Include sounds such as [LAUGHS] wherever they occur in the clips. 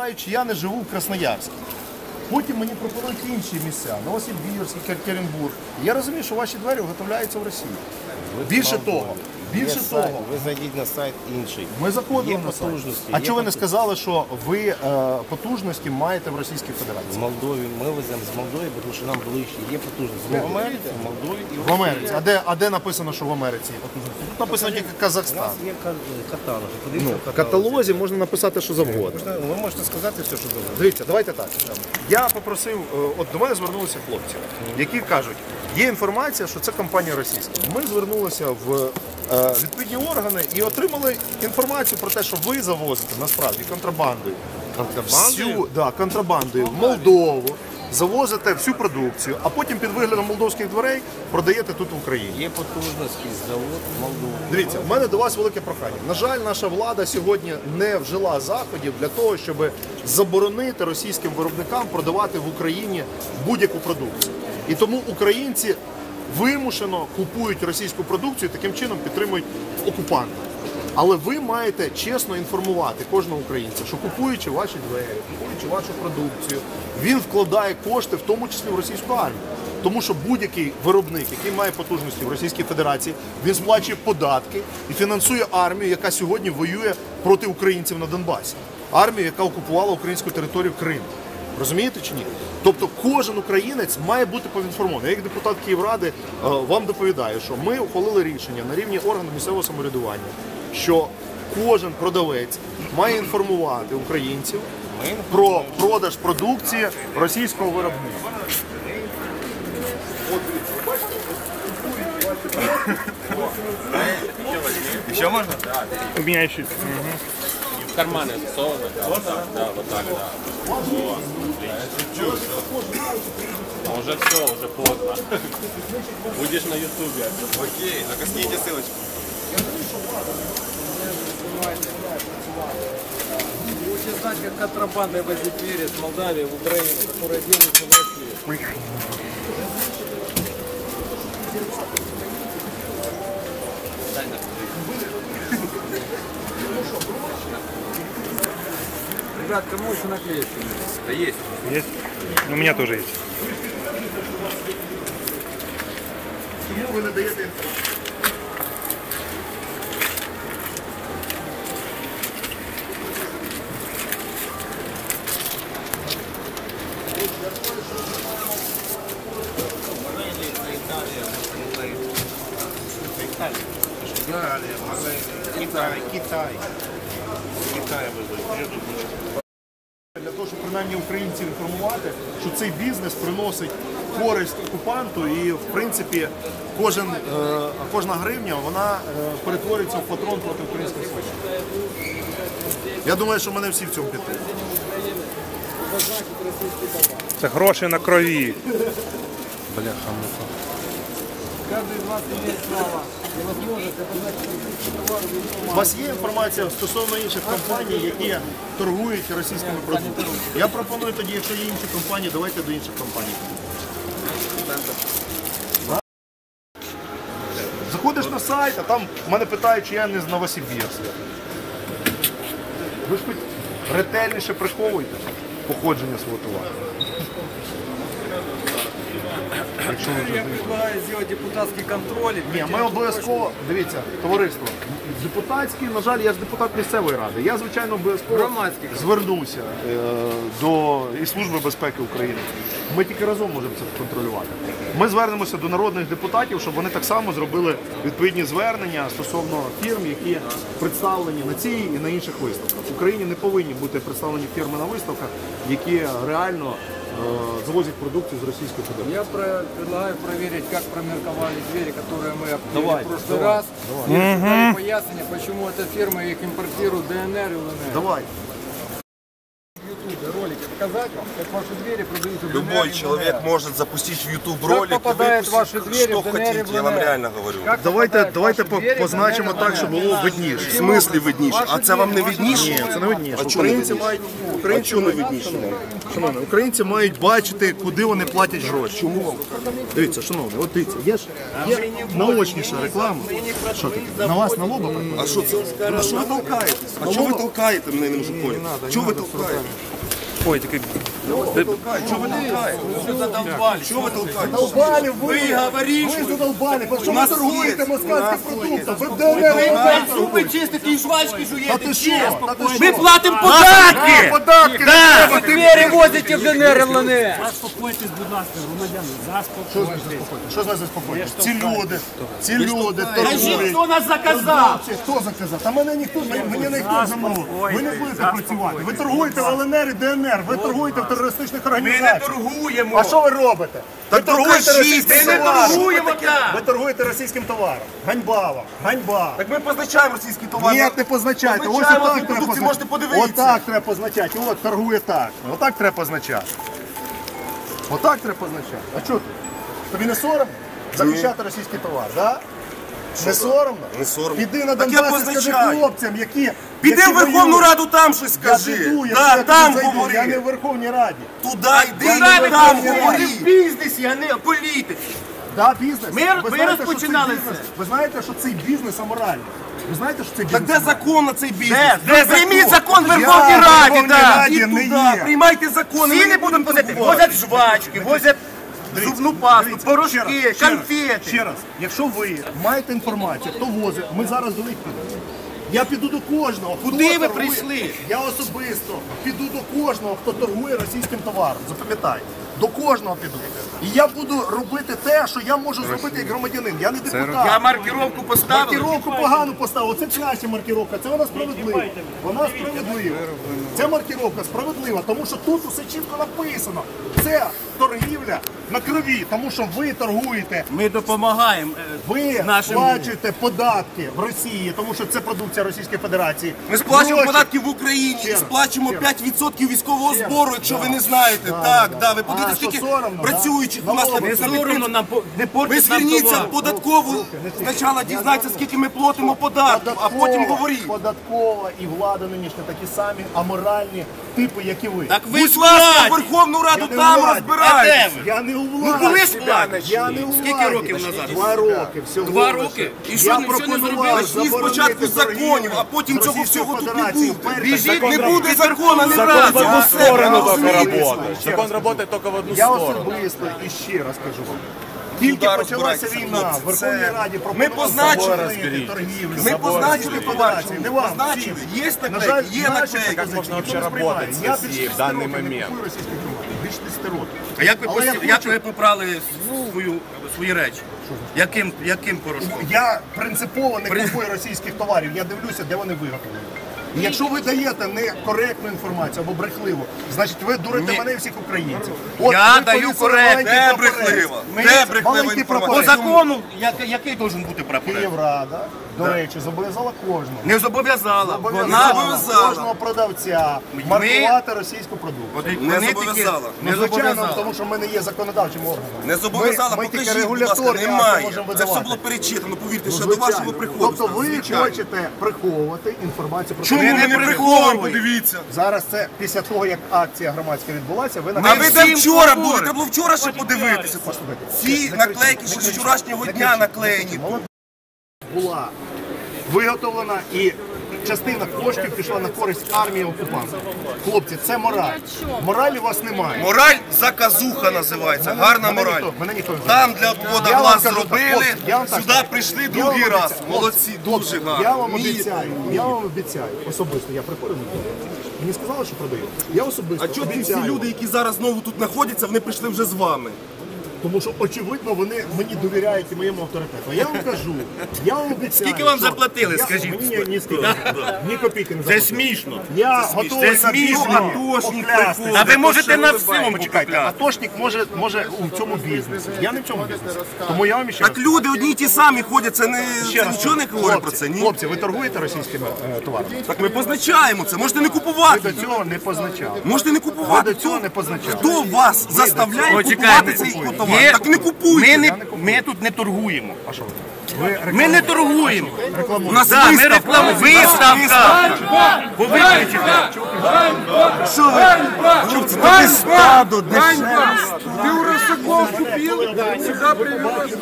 Знаючи, я не живу в Красноярську. Потім мені пропонують інші місця, Новосибірськ, Екатеринбург. Я розумію, що ваші двері виготовляються в Росії. Більше того, Є більше сайт, того, ви зайдіть на сайт інший. ми заходимо Є на сайт. потужності, А є чого ви не потужності. сказали, що ви е, потужності маєте в Російській З Федерації? Молдові ми веземо з Молдові, тому що нам ближче. Є потужності в Америці, в Молдові і В Америці. А де, а де написано, що в Америці є потужності? Тут написано тільки У Казахстан. нас є ка- каталог. Подивіться Ну, в в каталозі. каталозі можна написати, що завгодно. Ви можете сказати все, що завгодно. Дивіться, давайте так. Я попросив, е, от до мене звернулися хлопці, які кажуть, є інформація, що це компанія російська. Ми звернулися в е, відповідні органи і отримали інформацію про те, що ви завозите насправді контрабандою. Контрабандою? Всю, да, контрабандою в Молдову, завозите всю продукцію, а потім під виглядом молдовських дверей продаєте тут в Україні. Є потужності завод в Молдові. Дивіться, в мене до вас велике прохання. На жаль, наша влада сьогодні не вжила заходів для того, щоб заборонити російським виробникам продавати в Україні будь-яку продукцію. І тому українці вимушено купують російську продукцію, таким чином підтримують окупанта. Але ви маєте чесно інформувати кожного українця, що купуючи ваші двері, купуючи вашу продукцію, він вкладає кошти, в тому числі в російську армію. Тому що будь-який виробник, який має потужності в Російській Федерації, він сплачує податки і фінансує армію, яка сьогодні воює проти українців на Донбасі. Армію, яка окупувала українську територію Крим. Розумієте чи ні? Тобто кожен українець має бути поінформований. Я як депутат Київради е, вам доповідаю, що ми ухвалили рішення на рівні органів місцевого самоврядування, що кожен продавець має інформувати українців про продаж продукції російського виробництва. Еще можно? У меня еще В карманы засовано. Вот так? Да, вот так, да. А уже все, уже поздно. [LAUGHS] Будешь на ютубе. Окей, только скиньте ссылочку. Лучше знать, как контрабандой возить двери с Молдавии в Украину, которые делаются в России. Ребят, кому еще наклеить? Да есть. есть. У меня тоже есть. Чому ви не даєте інформацію? Того, щоб принаймні українців інформувати, що цей бізнес приносить користь окупанту, і в принципі кожен, е, кожна гривня вона е, перетворюється в патрон проти українського служби. Я думаю, що мене всі в цьому підтримують. Це гроші на крові. Бляха, муха. Каждый из вас имеет право и возможность обозначить какие У вас є інформація стосовно інших компаній, які торгують російськими продуктами? Я пропоную тоді, якщо є інші компанії, давайте до інших компаній. Заходиш на сайт, а там мене питають, чи я не з Новосибірська. Ви ж ретельніше приховуйте походження свого товару. Якщо ви вже Я предлагаю сделать депутатский контроль. ні, ми обов'язково, дивіться, товариство, депутатський, на жаль, я ж депутат місцевої ради. Я, звичайно, обов'язково звернуся е, до і Служби безпеки України. Ми тільки разом можемо це контролювати. Ми звернемося до народних депутатів, щоб вони так само зробили відповідні звернення стосовно фірм, які представлені на цій і на інших виставках. В Україні не повинні бути представлені фірми на виставках, які реально е, завозять продукцію з Російської Федерації. Я про- предлагаю проверить, как промерковали двери, которые мы объявили Давай, в прошлый давай, раз. И дали пояснение, почему эта фирма их импортирует ДНР и ЛНР. Давай. В показать вам, как ваши двери продаются в Любой человек может запустить в YouTube ролик и попадают выпустить ваши двери что в ДНР и хотите, я вам реально говорю. Как Давайте, давайте по- двери позначимо так, щоб було видніше. В смысле видніше? А це вам не видніше? двері, Ні, це не видніше. А чому не Українці видніше? мають А українці чому не видніше? Шановні, українці мають бачити, куди вони платять гроші. Чому вам? Дивіться, шановні, от дивіться, є ж є наочніша реклама. Що таке? На вас на лоба? А що це? На що ви толкаєтесь? А чого ви толкаєте мене, не можу поняти? Чого ви толкаєте? Ой, такий. Чого ви толкаєте? Чого ви толкаєте? Долбали ви! Ви Ви задолбали, ви торгуєте є, москальським продуктом? Ви в ДНР Зубы чистите и жвачки Та жуете. ти? Та ти що? Мы платим податки! Податки треба, Перевозите в ДНР и ЛНР. Що значить заспокоїти? Що значить заспокоїти? Ці люди, ці люди торгують. кто нас заказал? Чи Хто заказав? Та мене ніхто, мені ніхто замовив. Ви не будете працювати. Ви торгуєте в ЛНР і ДНР, ви торгуєте в терористичних організаціях. торгуємо. А що ви робите? Ви торгуєте російським ми не товаром. торгуємо так. Ви торгуєте російським товаром. Ганьба вам, ганьба. Так ми позначаємо російський товар. Ні, не позначайте. Ось отак треба позначати. подивитися. Отак треба позначати. От торгує так. Отак треба позначати. Отак треба позначати. А що ти? Тобі не соромно? Захищати російський товар, так? Не соромно? Не соромно. Піди на Донбас і скажи хлопцям, які. Піди в Верховну. Раду, там щось Я скажи. піду, Да, я там зайду. Я не в. Верховній Раді. Туди йди, і там говори. В бізнесі, а не в політиці. Да, бізнес. Ми- ви знаєте, що розпочинали цей бізнес, це. Ви знаєте, що цей бізнес аморальний. Ви знаєте, що цей Так бізнес де закон на цей бізнес? Де? Прийміть закон в Я Верховній в Раді, Верховній так. Раді не туди, є. приймайте закони. Всі не будемо будемо Возять жвачки, возять зубну пасту, Дивіться, порошки, ще раз, ще раз, конфети. Ще раз, якщо ви маєте інформацію, хто возить, ми зараз до них підемо. Я піду до кожного. хто Куди ви торгує. прийшли? Я особисто піду до кожного, хто торгує російським товаром. Запам'ятай. До кожного піду. І я буду робити те, що я можу зробити як громадянин. Я не депутат. Я маркировку поставив. Маркировку погану поставив. Це краще маркировка, це вона справедлива. Вона справедлива. Це маркировка справедлива, тому що тут усе чітко написано. Це торгівля на крові, тому що ви торгуєте. Ми допомагаємо. е, Ви Нашим- сплачуєте податки в Росії, тому що це продукція Російської Федерації. Ми сплачуємо Гроші. податки в Україні сплачуємо 5% військового збору, якщо ви не знаєте. Так, да, ви подивіться, що скільки працюючих у нас на Не соромно нам не Ви зверніться в податкову, спочатку дізнайтеся, скільки ми платимо податку, а потім говоріть. Податкова і влада нинішня такі самі аморальні типи, як і ви. Так ви ж в. Верховну Раду там ви? Я не у владі. Ну, коли ж владі? Я не у Скільки років назад? Два роки. Всього Два роки? І що, нічого не зробили? Заборонити спочатку законів, а потім цього всього тут не буде. Не закон буде закону ні разу. в одну сторону работает. Закон работает только в одну Я сторону. особисто і ще раз кажу вам. Тільки Удар почалася війна, хлопці, в Верховній Раді Ми пропонували позначили. торгівлю. Ми позначили, побачили. Не вам, Позначили. всім. Є На наклейки, жаль, є наші наклейки. Як можна ніхто вообще не сприймає. работать Я Росією більше в 10 даний років не момент? купую російських громадян. Більше 10 років. А як ви, Але я пості- як ви попрали свою, свої речі? Яким, яким порошком? Я принципово не купую російських товарів, я дивлюся, де вони виготовлені. І якщо ви даєте некоректну інформацію або брехливу, значить ви дурите Ні. мене і всіх українців. От Я ви даю коректну. маленький Де прапорець. брехлива? Ми- Де брехлива маленький інформація? По прапорець. закону, як, який должен бути прапорець? Київрада, до речі, зобов'язала кожного. Не зобов'язала. Зобов'язала Вона зобов'язала. кожного продавця Ми- маркувати російську продукцію. Не зобов'язала. Не Ну, звичайно, зобов'язала. тому що ми не є законодавчим органом. Не зобов'язала, Ми, ми тільки покажіть, будь ласка, немає. Це все було перечитано, повірте, Ну, ще до вашого приходу. Тобто ви звичайно. хочете приховувати інформацію про Чому те, ми не не приховуємо? Подивіться. Зараз це після того, як акція громадська відбулася, ви А ви де вчора були? Треба було вчора ще подивитися. Ці наклейки ще з вчорашнього дня наклеєні. була виготовлена і частина коштів пішла на користь армії окупантів. Хлопці, це мораль. Моралі у вас немає. Мораль заказуха називається. Гарна Мене мораль. ніхто- мене ніхто не знає. Там для ввода Я вам глаз кажу так, зробили, хлопці, я вам так сюди скажу. прийшли Я другий вам раз. обіцяю. Молодці, дуже гарно. Я вам обіцяю, я вам обіцяю, особисто, я приходив. Мені сказали, що продаю. Я особисто А чого ці всі обіцяю, люди, які зараз знову тут знаходяться, вони прийшли вже з вами? Тому що, очевидно, вони мені довіряють і моєму авторитету. Я вам кажу, я вам обіцяю. Скільки вам що- заплатили, Я- скажіть? Мені ні, скільки. Ні копійки не Це заплатили. смішно. Я готовий Це на смішно. бізнес Атошник приходить. А ви можете на всьому Почекайте, покупляти. атошник може, може у цьому бізнесі. Я не в цьому бізнесі. Тому я вам ще Так раз люди одні й ті самі ходять, це не ще це раз нічого не кажу. говорить про Хлопці, це. Ні. Хлопці, ви торгуєте російськими е, товарами? Так ми позначаємо це. Можете не Ви купувати. до цього не позначали. Можете не Ви купувати. до цього не позначали. Хто вас заставляє купувати Почекайте. цей Є- товар? Так не купуйте. Ми, не, ми тут не торгуємо. А що ви? Ви Ми не торгуємо. У нас Да, ми виставка. рекламу. Виставка. Ви виключите. Що ви? Ганьба! стадо, Ганьба! Ты у Росаков купил, сюда привез.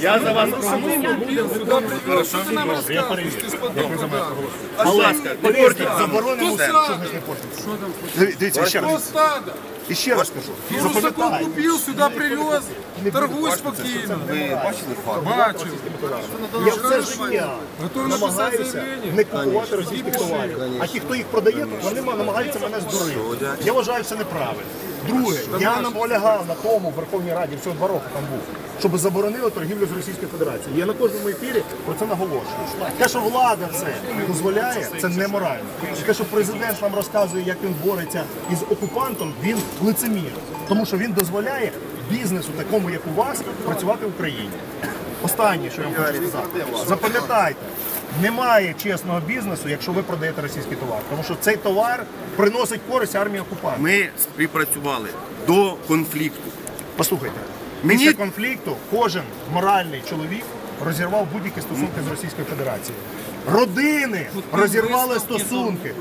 Я за вас купил, сюда привез. Что ты нам рассказываешь? Ты с подобного. Заборонимо все. Що значить не портиться? Дивіться, ще Что раз. І ще раз кажу. Ты купив, сюди привез. Торгуй спокійно. Ви бачили факт? Бачу. Я все життя Готов написать намагаюся не купувати російських товарів. А ті, хто їх продає, вони намагаються мене здурити. Я вважаю це неправильно. Друге, я наполягав на тому в Верховній Раді, всього два роки там був, щоб заборонили торгівлю з Російською Федерацією. Я на кожному ефірі про це наголошую. Те, що влада це дозволяє, це неморально. Те, що президент нам розказує, як він бореться із окупантом, він лицемір. Тому що він дозволяє бізнесу, такому як у вас, працювати в Україні. Останнє, що я вам хочу сказати. Запам'ятайте, немає чесного бізнесу, якщо ви продаєте російський товар. Тому що цей товар приносить користь армії окупантів. Ми співпрацювали до конфлікту. Послухайте, Мені- після конфлікту кожен моральний чоловік розірвав будь-які стосунки з Російською Федерацією. Родини розірвали стосунки.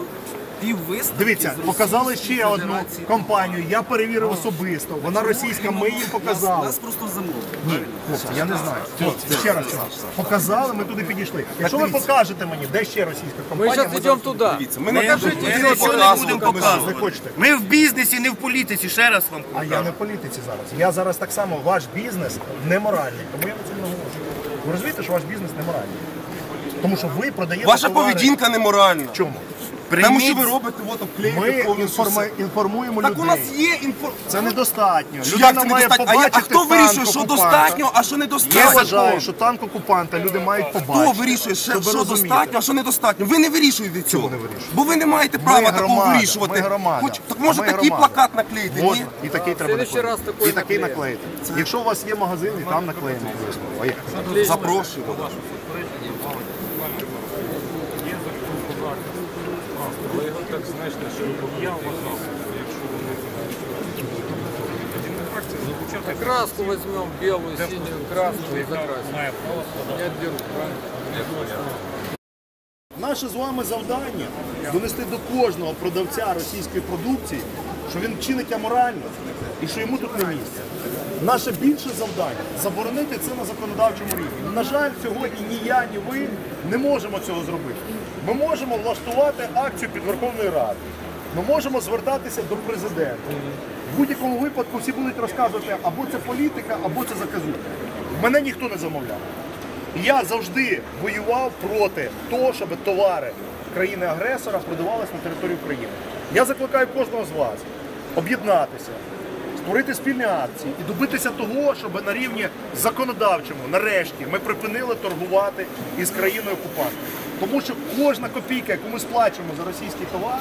Дивіться, показали ще одну компанію. Я перевірив особисто. Вона російська, ми їм показали. Нас просто замовили. Ні, хлопці, я не знаю. Хлопці, ще раз кажу. Показали, ми туди підійшли. Якщо ви покажете мені, де ще російська компанія, сейчас идем туда. Ми не Покажите, ми где нічого не будемо показувати. хочете. Ми в бізнесі, не в політиці. Ще раз вам А я не в політиці зараз. Я зараз так само, ваш бізнес неморальний. Тому я на цьому наголошую. Ви розумієте, що ваш бізнес неморальний? Тому що ви продаєте Ваша товари- поведінка неморальна. В чому? Тому що ви робите, от обклеїте Ми повністю інформа- все. інформуємо Так людей. у нас є інформація. Це недостатньо. Як Людина це має недостатньо? А, я- побачити а хто вирішує, що окупанта. достатньо, а що Я недостатньо? вважаю, що танк окупанта люди мають побачити. Хто вирішує, що, щоб ви що розуміли. достатньо, а що недостатньо? Ви не вирішуєте цього. не вирішуємо? Бо ви не маєте права Ми такого громада, вирішувати. Ми громада. Хоч, так може Ми такий громада. плакат наклеїти, ні? Можна. І такий треба следующий раз наклеїти. такой І такий наклеїти. Якщо у вас є магазин, і там наклеїмо обов'язково. Поїхали. Запрошую. Краску возьмем, белую, синюю, красную и закрасим. Не отберут, правильно? Наше з вами завдання донести до кожного продавця російської продукції, що він чинить аморально і що йому тут не місце. Наше більше завдання заборонити це на законодавчому рівні. На жаль, сьогодні ні я, ні ви не можемо цього зробити. Ми можемо влаштувати акцію під Верховною Радою. Ми можемо звертатися до президента. В будь-якому випадку всі будуть розказувати або це політика, або це заказуха. Мене ніхто не замовляв. Я завжди воював проти того, щоб товари країни-агресора продавалися на території України. Я закликаю кожного з вас об'єднатися, створити спільні акції і добитися того, щоб на рівні законодавчому, нарешті, ми припинили торгувати із країною окупантом. Тому що кожна копійка, яку ми сплачуємо за російський товар,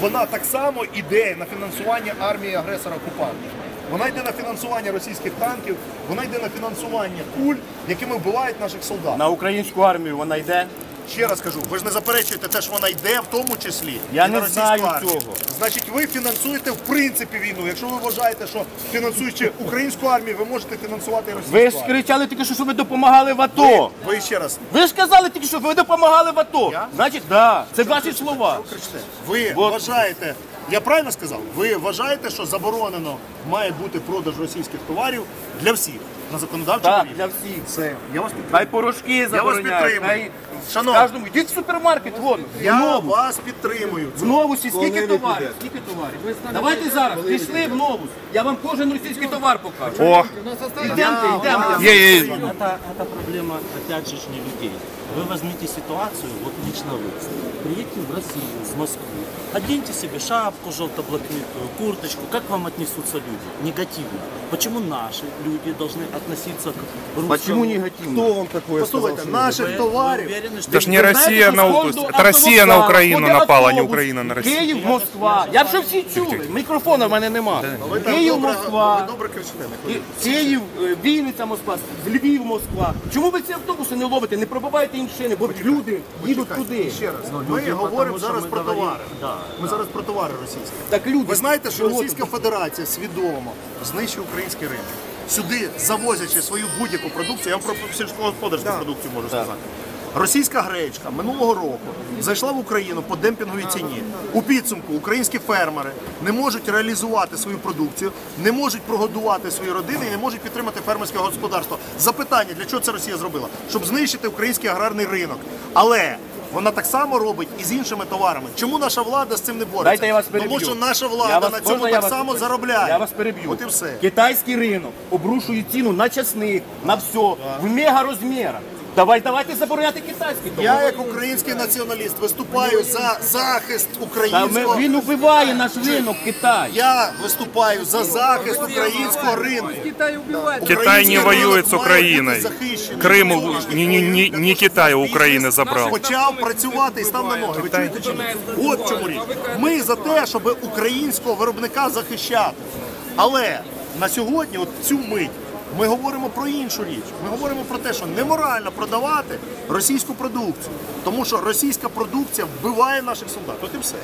вона так само йде на фінансування армії агресора окупанта. Вона йде на фінансування російських танків, вона йде на фінансування куль, якими вбивають наших солдат. На українську армію вона йде. Ще раз кажу, ви ж не заперечуєте те, що вона йде в тому числі. Я і не на російську знаю армію. цього. Значить, ви фінансуєте в принципі війну. Якщо ви вважаєте, що фінансуючи українську армію, ви можете фінансувати і російську Ви ж армію. кричали тільки що, що ви допомагали в АТО. Ви ще раз Ви ж казали тільки що ви допомагали в АТО. Я? Значить, да. Це ваші слова. кричите. Ви От. вважаєте, я правильно сказав? Ви вважаєте, що заборонено має бути продаж російських товарів для всіх на законодавчому Так, рівні? для всіх. Все, я вас підтримую. Хай порошки Я вас забороняють. підтримую. Хай Шановні. кожному. Йдіть в супермаркет, вон. Я в новус. вас підтримую. В новусі скільки товарів? Скільки товарів? Давайте зараз, пішли в новус. Я вам кожен російський товар покажу. О, Йдемте, йдемте. є, є, є. Это, это проблема, опять же, ж не людей. Вы возьмите ситуацию, вот лично вы. Приедете в Россию, в Москву, оденьте себе шапку желто-блокнитую, курточку. Как к вам отнесутся люди? Негативно. Почему наши люди должны относиться к русскому? Почему негативно? Хто вам такое Послухайте, наших Вы, вы товарів уверены, что Это ж не Ви Россия знаєте, на що з Украину. фонду Это Россия на автовокзал Украину ходить напала, а не автобус. Украина на Россию. Київ, Москва. Я вже всі чули. Мікрофона в мене нема. Ви так Київ, добре- Москва. Ви добре кричите. не Ки- Київ, е, Вінниця, Москва, Львів, Москва. Чому ви ці автобуси не ловите? Не пробиваєте їм шини, бо люди їдуть туди. Ще раз, ми говоримо зараз про товари. Ми зараз про товари російські. Так люди. Ви знаєте, що Російська Федерація свідомо знищує український ринок. Сюди завозячи свою будь-яку продукцію, я вам про сільськогосподарську продукцію можу сказати. Російська гречка минулого року зайшла в Україну по демпінговій ціні. У підсумку українські фермери не можуть реалізувати свою продукцію, не можуть прогодувати свої родини і не можуть підтримати фермерське господарство. Запитання, для чого це Росія зробила? Щоб знищити український аграрний ринок. Але вона так само робить і з іншими товарами. Чому наша влада з цим не бореться? Дайте я вас переб'ю. Тому що наша Я влада вас- на цьому можна я так вас- само заробляє. Я вас переб'ю. От і все. Китайський ринок обрушує ціну на часник, на все, в мега розмірах. Давай, давайте забороняти китайський. Я, як український націоналіст, виступаю за захист Та українського. ми, він убиває наш ринок Китай. Я виступаю за захист українського ринку. Китай убивает. Китай не Український воюет с ринок має Украиной. бути захищений. Крым у- не, не, не, не Китай у Украины забрал. Почав працювати і став на ноги. Ви чуєте чи ні? От в чому річ. Ми за те, щоб українського виробника захищати. Але на сьогодні, от цю мить, ми говоримо про іншу річ. Ми говоримо про те, що неморально продавати російську продукцію, тому що російська продукція вбиває наших солдат. От і все.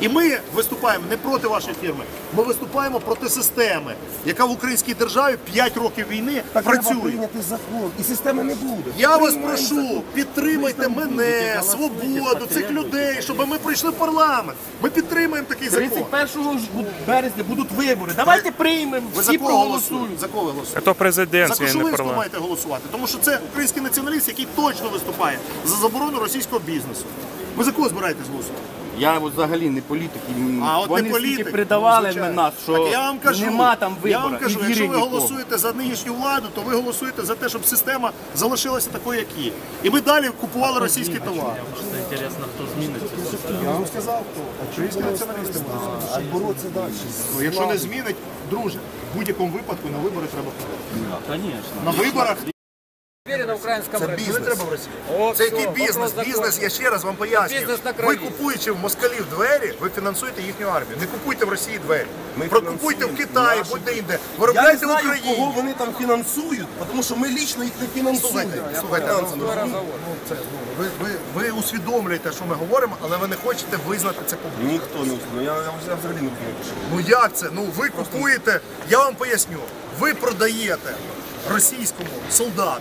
І ми виступаємо не проти вашої фірми, ми виступаємо проти системи, яка в українській державі 5 років війни працює. прийняти закон, і системи не буде. Я вас прошу, підтримайте мене, свободу, цих людей, щоб ми прийшли в парламент. Ми підтримаємо такий закон. 31 березня будуть вибори. Давайте приймемо, Ви всі за кого проголосують. За кого голосуєте? За президенция, не Кошулинського парламент. маєте голосувати, тому що це український націоналіст, який точно виступає за заборону російського бізнесу. Ви за кого збираєтесь голосувати? Я от взагалі не політик. і А от Вони не стільки політик. придавали ну, звичайно. нас, що так я вам кажу, нема там вибору. Я вам кажу, і якщо ви нікому. голосуєте за нинішню владу, то ви голосуєте за те, щоб система залишилася такою, як є. І ми далі купували російський товар. Интересно, кто зміниться. Я вам сказав, хто українські націоналісти А боротися далі. Ну, якщо не змінить, друже, в будь-якому випадку на вибори треба ходити. Конечно. На виборах на українському це бізнес. Це який бізнес? Бізнес, я ще раз вам пояснюю. Ви купуючи в москалів двері, ви фінансуєте їхню армію. Не купуйте в Росії двері. Прокупуйте в Китаї, будь-де інде. Я не Виробляйте в знаю, кого вони там фінансують, тому що ми лічно їх не фінансуємо. Слухайте, ну, ну, ви, усвідомлюєте, що ми говоримо, але ви не хочете визнати це публічно. Ніхто не ну, я, я взагалі не розумію. Ну як це? Ну ви купуєте, я вам поясню, ви продаєте російському солдату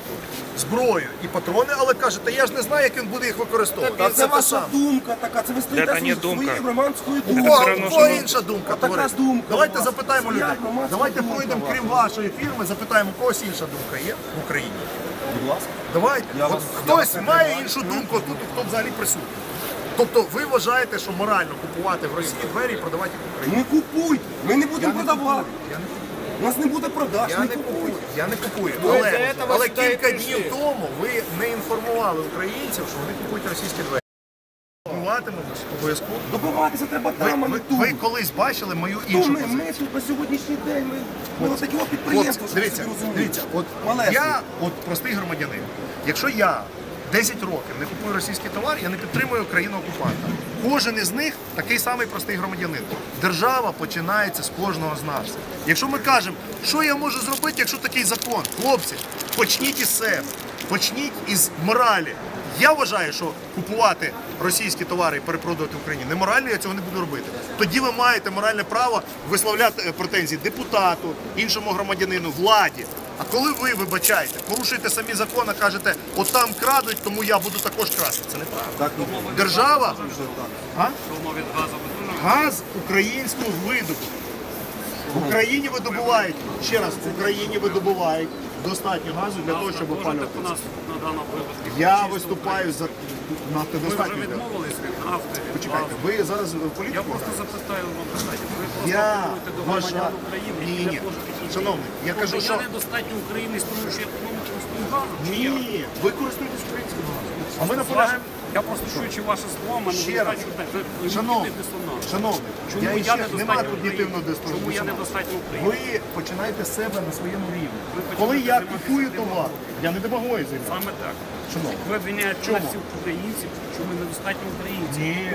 зброю і патрони, але кажете, я ж не знаю, як він буде їх використовувати. Та це те ваша саме. думка така, це ви стоїте Це не думка. своєю громадською О, думкою. все одно, о, інша думка. Така товариш. думка Давайте у вас. запитаємо Своя людей. громадська Давайте думка пройдемо у вас. крім вашої фірми, запитаємо, у когось інша думка є в Україні. Будь ласка. Давайте. Я От вас- хтось має приймаю. іншу думку тут, хто взагалі присутній. Тобто ви вважаєте, що морально купувати в Росії двері і продавати їх в Україні? Не купуйте, ми не будемо продавати. У нас не буде продаж, Я не не купуйте. Я не купую. Але, але кілька днів тому ви не інформували українців, що вони купують російські двері. Купуватимемось обов'язково. Добиватися треба там, а не ви, тут. ви колись бачили мою Ну, іншу ми, позицію. ми тут на сьогоднішній день, ми, ми отакі от щоб дивіться, розуміли. дивіться, от Малесенькі. я, от простий громадянин, якщо я 10 років не купую російський товар, я не підтримую країну окупанта. Кожен із них такий самий простий громадянин. Держава починається з кожного з нас. Якщо ми кажемо, що я можу зробити, якщо такий закон, хлопці, почніть із себе, почніть із моралі. Я вважаю, що купувати російські товари і перепродувати в Україні неморально, я цього не буду робити. Тоді ви маєте моральне право висловляти е, претензії депутату, іншому громадянину, владі. А коли ви вибачаєте, порушуєте самі закони, кажете, от там крадуть, тому я буду також красти. Це неправда. Держава а? газ українського видобутку. В Україні видобувають, ще раз, в Україні видобувають достатньо газу для того, щоб опалювати. Я виступаю за нафтодостатньо. відмовились від нафти. Почекайте, ви зараз в політику? Я просто запитаю вам питання. Ви просто Я апелюєте до громадян України, Ні, ні. Шановний, я кажу, що я недостатньо українець, тому що я економіку користую газом? Ні, ви користуєтесь українським газом. А ми наполягаємо. Я просто чуючи ваше слово, мене Ще раз. Шановний, шановний, Чому я я ще немає когнітивного дисонансу. Чому я недостатньо українець? Ви починаєте з себе на своєму рівні. Коли я купую товар, я не демагою займаюся. Саме так. Шановний. Ви обвиняєте всіх українців, що ми недостатньо українців. Ні.